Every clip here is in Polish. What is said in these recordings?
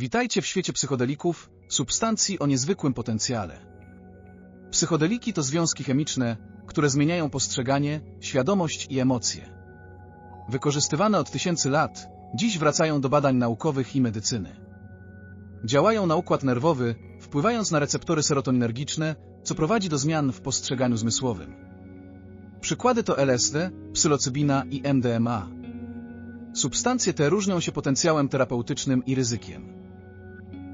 Witajcie w świecie psychodelików, substancji o niezwykłym potencjale. Psychodeliki to związki chemiczne, które zmieniają postrzeganie, świadomość i emocje. Wykorzystywane od tysięcy lat, dziś wracają do badań naukowych i medycyny. Działają na układ nerwowy, wpływając na receptory serotoninergiczne, co prowadzi do zmian w postrzeganiu zmysłowym. Przykłady to LSD, psylocybina i MDMA. Substancje te różnią się potencjałem terapeutycznym i ryzykiem.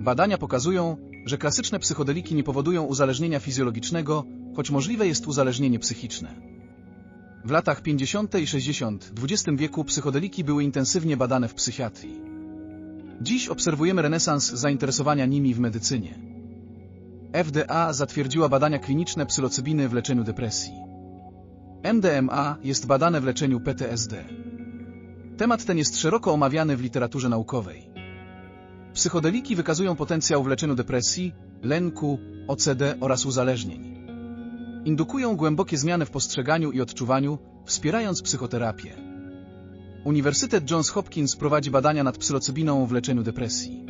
Badania pokazują, że klasyczne psychodeliki nie powodują uzależnienia fizjologicznego, choć możliwe jest uzależnienie psychiczne. W latach 50. i 60. XX wieku psychodeliki były intensywnie badane w psychiatrii. Dziś obserwujemy renesans zainteresowania nimi w medycynie. FDA zatwierdziła badania kliniczne psylocybiny w leczeniu depresji. MDMA jest badane w leczeniu PTSD. Temat ten jest szeroko omawiany w literaturze naukowej. Psychodeliki wykazują potencjał w leczeniu depresji, lęku, OCD oraz uzależnień. Indukują głębokie zmiany w postrzeganiu i odczuwaniu, wspierając psychoterapię. Uniwersytet Johns Hopkins prowadzi badania nad psylocybiną w leczeniu depresji.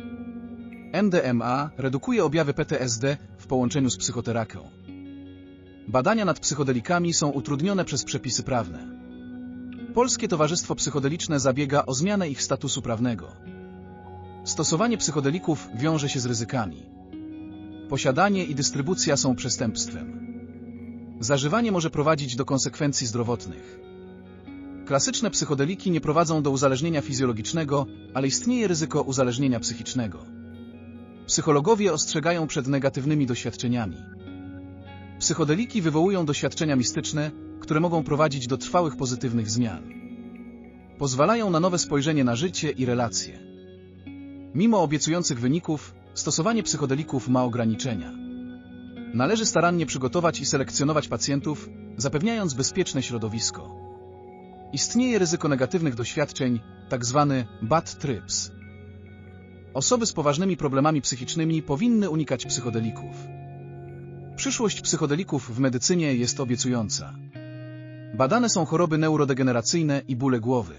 MDMA redukuje objawy PTSD w połączeniu z psychoterapią. Badania nad psychodelikami są utrudnione przez przepisy prawne. Polskie Towarzystwo Psychodeliczne zabiega o zmianę ich statusu prawnego. Stosowanie psychodelików wiąże się z ryzykami. Posiadanie i dystrybucja są przestępstwem. Zażywanie może prowadzić do konsekwencji zdrowotnych. Klasyczne psychodeliki nie prowadzą do uzależnienia fizjologicznego, ale istnieje ryzyko uzależnienia psychicznego. Psychologowie ostrzegają przed negatywnymi doświadczeniami. Psychodeliki wywołują doświadczenia mistyczne, które mogą prowadzić do trwałych pozytywnych zmian. Pozwalają na nowe spojrzenie na życie i relacje. Mimo obiecujących wyników, stosowanie psychodelików ma ograniczenia. Należy starannie przygotować i selekcjonować pacjentów, zapewniając bezpieczne środowisko. Istnieje ryzyko negatywnych doświadczeń, tzw. bad trips. Osoby z poważnymi problemami psychicznymi powinny unikać psychodelików. Przyszłość psychodelików w medycynie jest obiecująca. Badane są choroby neurodegeneracyjne i bóle głowy.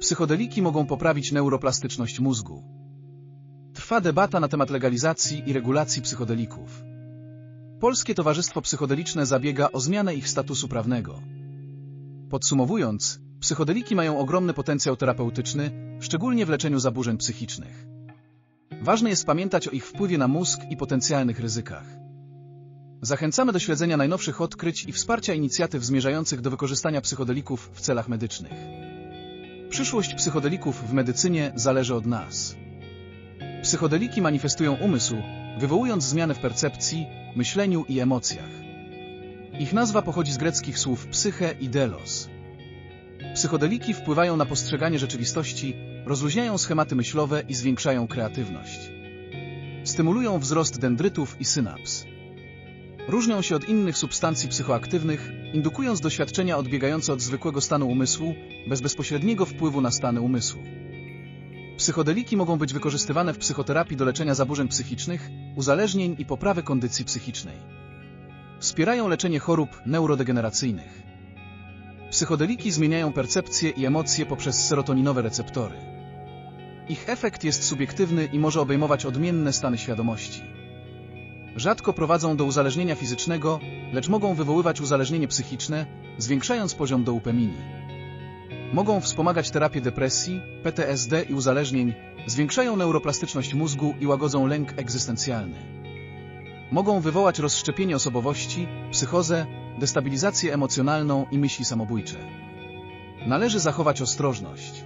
Psychodeliki mogą poprawić neuroplastyczność mózgu. Trwa debata na temat legalizacji i regulacji psychodelików. Polskie Towarzystwo Psychodeliczne zabiega o zmianę ich statusu prawnego. Podsumowując, psychodeliki mają ogromny potencjał terapeutyczny, szczególnie w leczeniu zaburzeń psychicznych. Ważne jest pamiętać o ich wpływie na mózg i potencjalnych ryzykach. Zachęcamy do śledzenia najnowszych odkryć i wsparcia inicjatyw zmierzających do wykorzystania psychodelików w celach medycznych. Przyszłość psychodelików w medycynie zależy od nas. Psychodeliki manifestują umysł, wywołując zmiany w percepcji, myśleniu i emocjach. Ich nazwa pochodzi z greckich słów psyche i delos. Psychodeliki wpływają na postrzeganie rzeczywistości, rozluźniają schematy myślowe i zwiększają kreatywność. Stymulują wzrost dendrytów i synaps. Różnią się od innych substancji psychoaktywnych, indukując doświadczenia odbiegające od zwykłego stanu umysłu, bez bezpośredniego wpływu na stany umysłu. Psychodeliki mogą być wykorzystywane w psychoterapii do leczenia zaburzeń psychicznych, uzależnień i poprawy kondycji psychicznej. Wspierają leczenie chorób neurodegeneracyjnych. Psychodeliki zmieniają percepcję i emocje poprzez serotoninowe receptory. Ich efekt jest subiektywny i może obejmować odmienne stany świadomości. Rzadko prowadzą do uzależnienia fizycznego, lecz mogą wywoływać uzależnienie psychiczne, zwiększając poziom dopaminy. Mogą wspomagać terapię depresji, PTSD i uzależnień, zwiększają neuroplastyczność mózgu i łagodzą lęk egzystencjalny. Mogą wywołać rozszczepienie osobowości, psychozę, destabilizację emocjonalną i myśli samobójcze. Należy zachować ostrożność.